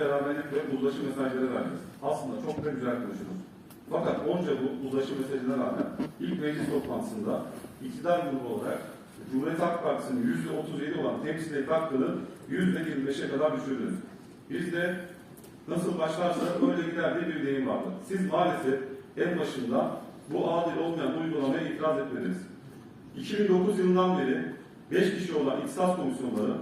beraberlik ve uzlaşı mesajları verdiniz. Aslında çok da güzel konuştunuz. Fakat onca bu uzlaşı mesajına rağmen ilk meclis toplantısında iktidar grubu olarak Cumhuriyet Halk Partisi'nin %37 olan temsiliyet hakkını %25'e kadar düşürdünüz. Biz de nasıl başlarsa öyle gider diye bir deyim vardı. Siz maalesef en başında bu adil olmayan uygulamaya itiraz etmediniz. 2009 yılından beri 5 kişi olan İktisat Komisyonları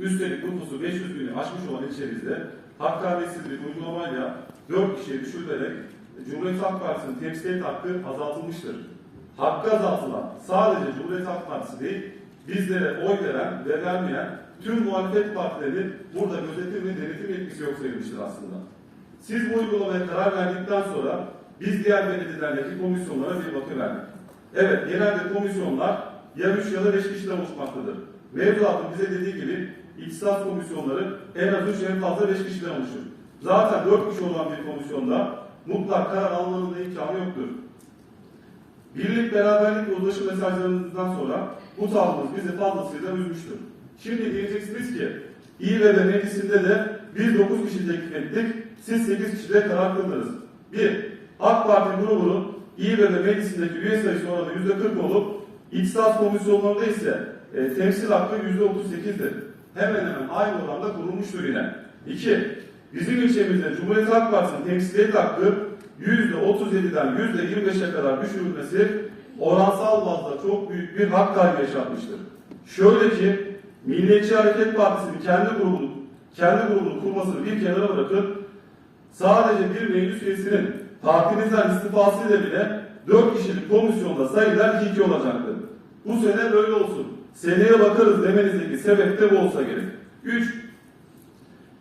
üstelik nüfusu 500 bini aşmış olan ilçemizde hakkaniyetsiz bir uygulamayla 4 kişiye düşürülerek Cumhuriyet Halk Partisi'nin temsiliyet hakkı azaltılmıştır. Hakkı azaltılan sadece Cumhuriyet Halk Partisi değil, bizlere oy veren ve vermeyen tüm muhalefet partileri burada gözetim ve denetim yetkisi yok sayılmıştır aslında. Siz bu uygulamaya karar verdikten sonra biz diğer belediyelerdeki komisyonlara bir bakıverdik. Evet, genelde komisyonlar ya 3 ya da 5 kişiden oluşmaktadır. Mevzuatın bize dediği gibi İktisat komisyonları en az 3 en fazla 5 kişiden oluşur. Zaten 4 kişi olan bir komisyonda mutlak karar almanın da imkanı yoktur. Birlik, beraberlik uzlaşı mesajlarınızdan sonra bu tavrınız bizi fazlasıyla üzmüştür. Şimdi diyeceksiniz ki İBB meclisinde de biz 9 kişi teklif ettik, siz 8 kişide karar kıldınız. 1. AK Parti grubunun İBB meclisindeki üye sayısı oranı %40 olup İktisat komisyonlarında ise e, temsil hakkı %38'dir. Hemen hemen aynı oranda kurulmuştur yine. 2. Bizim ilçemizde Cumhuriyet Halk Partisi'nin temsiliyet hakkı %37'den %25'e kadar düşürülmesi oransal bazda çok büyük bir hak kaybı yaşatmıştır. Şöyle ki Milliyetçi Hareket Partisi'nin kendi grubunu, kendi grubunu kurmasını bir kenara bırakıp sadece bir meclis üyesinin partimizden istifasıyla bile 4 kişilik komisyonda sayılar 2 olacaktır. Bu sene böyle olsun. Seneye bakarız demenizdeki sebep de bu olsa gerek. 3.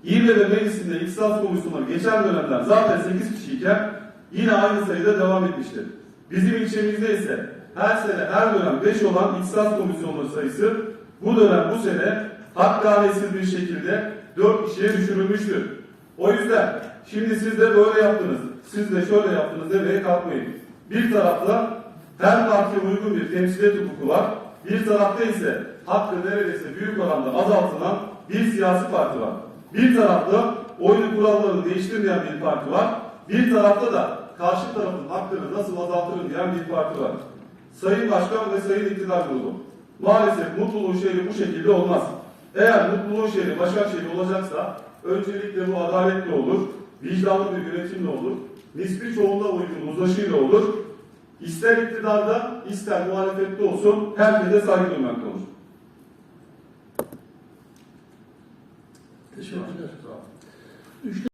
İBB Meclisi'nde İktisat Komisyonu geçen dönemler zaten 8 kişiyken yine aynı sayıda devam etmiştir. Bizim ilçemizde ise her sene her dönem 5 olan İktisat Komisyonları sayısı bu dönem bu sene hakkaniyetsiz bir şekilde 4 kişiye düşürülmüştür. O yüzden şimdi siz de böyle yaptınız, siz de şöyle yaptınız demeye kalkmayın. Bir tarafta her partiye uygun bir temsiliyet hukuku var, bir tarafta ise hakkı neredeyse büyük oranda azaltılan bir siyasi parti var. Bir tarafta oyun kurallarını değiştirmeyen bir parti var. Bir tarafta da karşı tarafın hakkını nasıl azaltırım diyen bir parti var. Sayın Başkan ve Sayın İktidar Grubu. Maalesef mutluluğun şehri bu şekilde olmaz. Eğer mutluluğun şehri Başakşehir olacaksa öncelikle bu adaletli olur, vicdanlı bir yönetimle olur, nispi çoğunluğa uygun uzlaşıyla olur. İster iktidarda, ister muhalefette olsun herkese saygı duymakta olur. Teşekkürler. Sağ olun. Üç